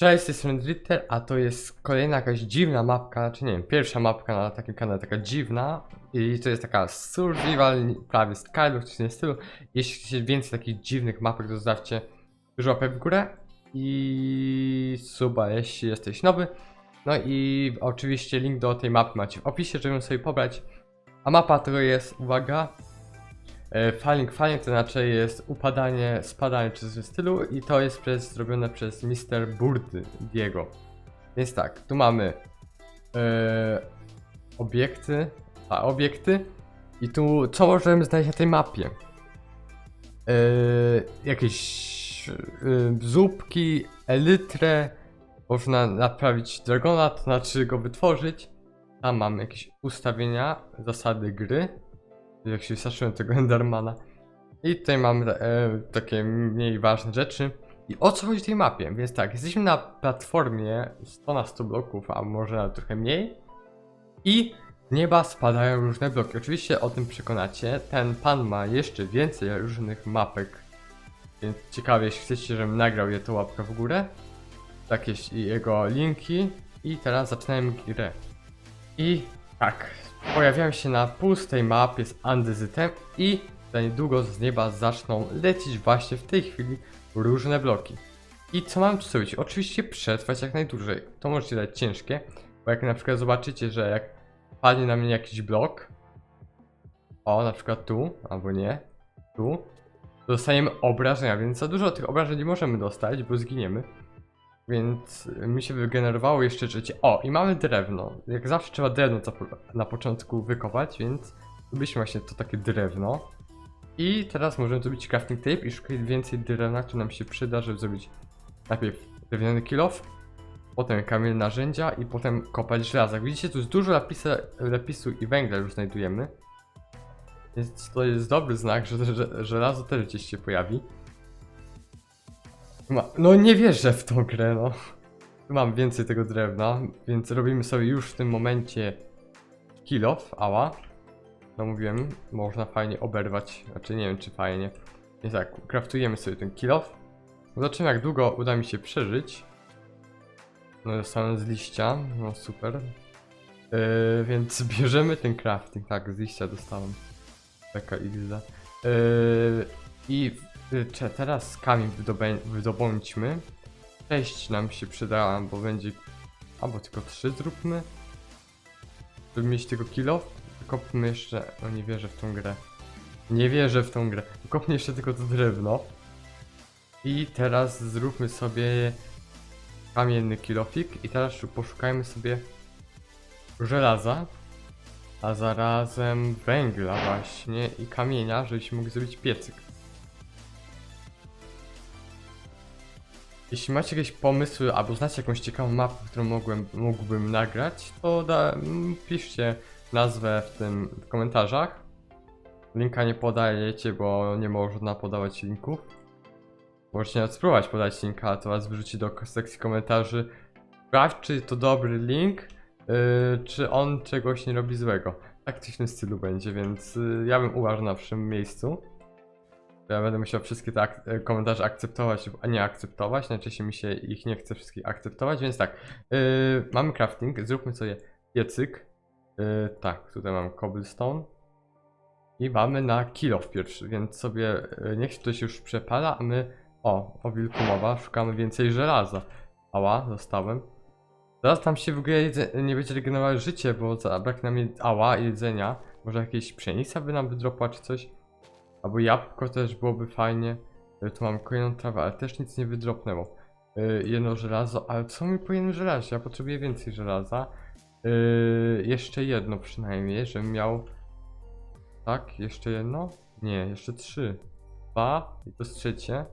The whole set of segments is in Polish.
Cześć, strony Dritter, a to jest kolejna jakaś dziwna mapka, czy nie wiem, pierwsza mapka na takim kanale, taka dziwna i to jest taka survival, prawie Skylock, w tym stylu. Jeśli chcecie więcej takich dziwnych mapek, to zostawcie dużo łapek w górę i suba, jeśli jesteś nowy. No i oczywiście link do tej mapy macie w opisie, żeby ją sobie pobrać. A mapa to jest, uwaga, Falling Falling to znaczy jest upadanie, spadanie czy coś w stylu i to jest przez, zrobione przez Mr. Burdy Diego. Więc tak, tu mamy e, obiekty, a obiekty i tu co możemy znaleźć na tej mapie? E, jakieś e, zupki, elytrę, można naprawić dragona, to znaczy go wytworzyć. Tam mamy jakieś ustawienia, zasady gry jak się wystraszyłem tego Endermana. I tutaj mamy e, takie mniej ważne rzeczy. I o co chodzi w tej mapie? Więc tak, jesteśmy na platformie 100 na 100 bloków, a może nawet trochę mniej. I z nieba spadają różne bloki. Oczywiście o tym przekonacie. Ten pan ma jeszcze więcej różnych mapek. Więc ciekawie, jeśli chcecie, żebym nagrał je, to łapka w górę. Takie jego linki. I teraz zaczynamy grę. I tak, pojawiają się na pustej mapie z andezytem i za niedługo z nieba zaczną lecieć właśnie w tej chwili różne bloki. I co mam tu zrobić? Oczywiście przetrwać jak najdłużej. To możecie dać ciężkie, bo jak na przykład zobaczycie, że jak padnie na mnie jakiś blok, o na przykład tu, albo nie, tu, to obrażenia, więc za dużo tych obrażeń nie możemy dostać, bo zginiemy. Więc mi się wygenerowało jeszcze życie. O, i mamy drewno. Jak zawsze trzeba drewno na początku wykopać, więc zrobiliśmy właśnie to takie drewno. I teraz możemy zrobić crafting tape i szukać więcej drewna, które nam się przyda, żeby zrobić najpierw drewniany kilof, potem kamień narzędzia i potem kopać żelazo. Jak widzicie, tu jest dużo lapisa, lapisu i węgla już znajdujemy. Więc to jest dobry znak, że, że żelazo też gdzieś się pojawi. Ma, no nie wierzę w tą grę, no. Mam więcej tego drewna, więc robimy sobie już w tym momencie kill off, ała. No mówiłem, można fajnie oberwać, znaczy nie wiem czy fajnie. Więc tak, kraftujemy sobie ten kill off. Zobaczymy jak długo uda mi się przeżyć. No dostałem z liścia, no super. Yy, więc bierzemy ten crafting, tak, z liścia dostałem. Taka ilza. Yy, I y, cze- teraz kamień wydobądźmy. Sześć nam się przydała, bo będzie... Albo tylko trzy zróbmy. Żeby mieć tego kilo. Kopmy jeszcze... No nie wierzę w tą grę. Nie wierzę w tą grę. Kopnę jeszcze tylko to drewno. I teraz zróbmy sobie kamienny kilofik. I teraz poszukajmy sobie żelaza. A zarazem węgla właśnie i kamienia, żebyśmy mogli zrobić piecyk. Jeśli macie jakieś pomysły albo znacie jakąś ciekawą mapę, którą mogłem, mógłbym nagrać, to da, m, piszcie nazwę w tym w komentarzach. Linka nie podajecie, bo nie można podawać linków. Możecie nawet spróbować podać linka, a to was wyrzuci do sekcji komentarzy. Sprawdź, czy to dobry link, yy, czy on czegoś nie robi złego. Tak coś w tym stylu będzie, więc yy, ja bym uważał na pierwszym miejscu. Ja będę musiał wszystkie te ak- e, komentarze akceptować, a nie akceptować. Najczęściej mi się ich nie chce wszystkich akceptować, więc tak. Yy, mamy crafting, zróbmy sobie piecyk. Yy, tak, tutaj mam cobblestone. I mamy na kill off pierwszy, więc sobie yy, niech się to się już przepala, a my. O, o wilku mowa, szukamy więcej żelaza. Ała, dostałem. Zaraz tam się w ogóle nie będzie regenerować życie, bo zabraknie nam jed- ała jedzenia. Może jakieś pszenica by nam wydropła czy coś. Albo jabłko też byłoby fajnie. Y, Tu mam kolejną trawę, ale też nic nie wydropnęło. Y, Jedno żelazo, ale co mi po jednym żelazie? Ja potrzebuję więcej żelaza. Y, Jeszcze jedno przynajmniej, żebym miał... Tak, jeszcze jedno? Nie, jeszcze trzy. Dwa i to jest trzecie.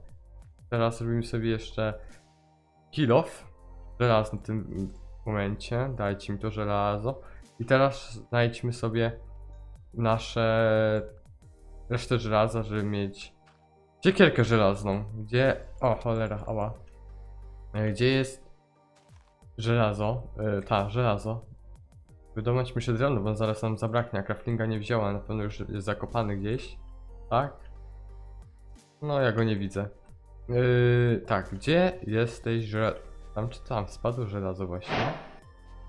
Teraz robimy sobie jeszcze kill off. Żelazny w tym momencie. Dajcie mi to żelazo. I teraz znajdźmy sobie nasze resztę żelaza, żeby mieć siekierkę żelazną. Gdzie... O, cholera, ała. E, Gdzie jest żelazo? E, ta, żelazo. Wydomować mi się drewno, bo zaraz nam zabraknie, a craftinga nie wzięła, na pewno już jest zakopany gdzieś. Tak? No, ja go nie widzę. Yy, tak, gdzie jesteś, że... Tam czy tam spadło żelazo właśnie?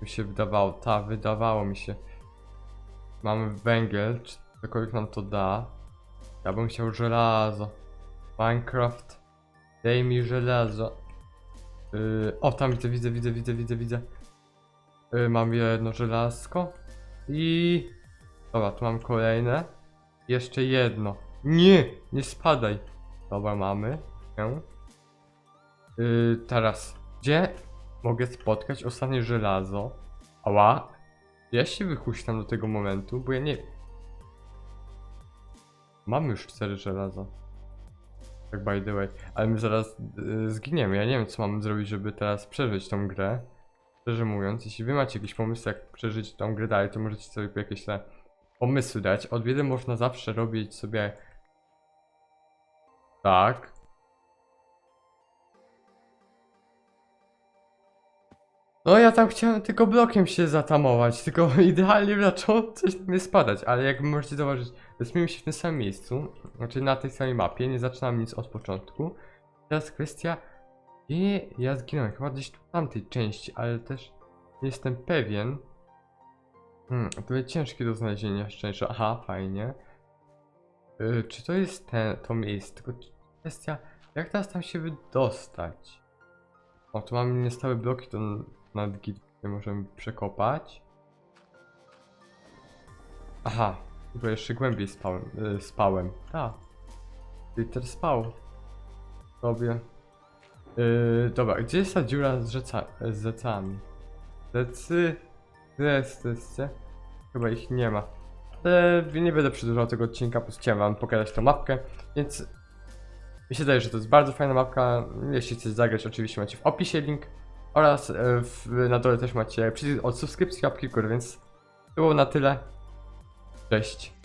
Mi się wydawało, ta, wydawało mi się. Mamy węgiel, czy cokolwiek nam to da. Ja bym chciał żelazo. Minecraft, daj mi żelazo. Yy, o, tam widzę, widzę, widzę, widzę, widzę, widzę. Yy, mam jedno żelazko. I... Dobra, tu mam kolejne. Jeszcze jedno. Nie, nie spadaj. Dobra, mamy. Yy, teraz, gdzie mogę spotkać ostatnie żelazo? Ała. Ja się wychuśtam do tego momentu, bo ja nie... Mamy już cztery żelaza. Tak by the way. Ale my zaraz yy, zginiemy. Ja nie wiem, co mamy zrobić, żeby teraz przeżyć tą grę. Szczerze mówiąc, jeśli wy macie jakiś pomysł, jak przeżyć tą grę dalej, to możecie sobie jakieś te pomysły dać. Od wiele można zawsze robić sobie... Tak. No ja tam chciałem tylko blokiem się zatamować, tylko idealnie zaczęło coś na mnie spadać, ale jak możecie zauważyć, jesteśmy się w tym samym miejscu, znaczy na tej samej mapie, nie zaczynam nic od początku. Teraz kwestia, gdzie ja zginąłem, chyba gdzieś tu w tamtej części, ale też nie jestem pewien. Hmm, to jest ciężkie do znalezienia szczęścia, aha, fajnie. Yy, czy to jest ten, to miejsce, tylko kwestia, jak teraz tam się wydostać? O, tu mamy niestałe bloki, to nad git nie możemy przekopać. Aha, chyba jeszcze głębiej spałem. Yy, spałem. Tak. Peter spał. Sobie. Yy, dobra, gdzie jest ta dziura z, rzeca, z jest, jest, Chyba ich nie ma. Ale nie będę przedłużał tego odcinka, prostu chciałem wam pokazać tą mapkę, więc mi się wydaje, że to jest bardzo fajna mapka. Jeśli chcecie zagrać, oczywiście macie w opisie link. Oraz e, w, na dole też macie przycisk od subskrypcji łapki w więc było na tyle. Cześć.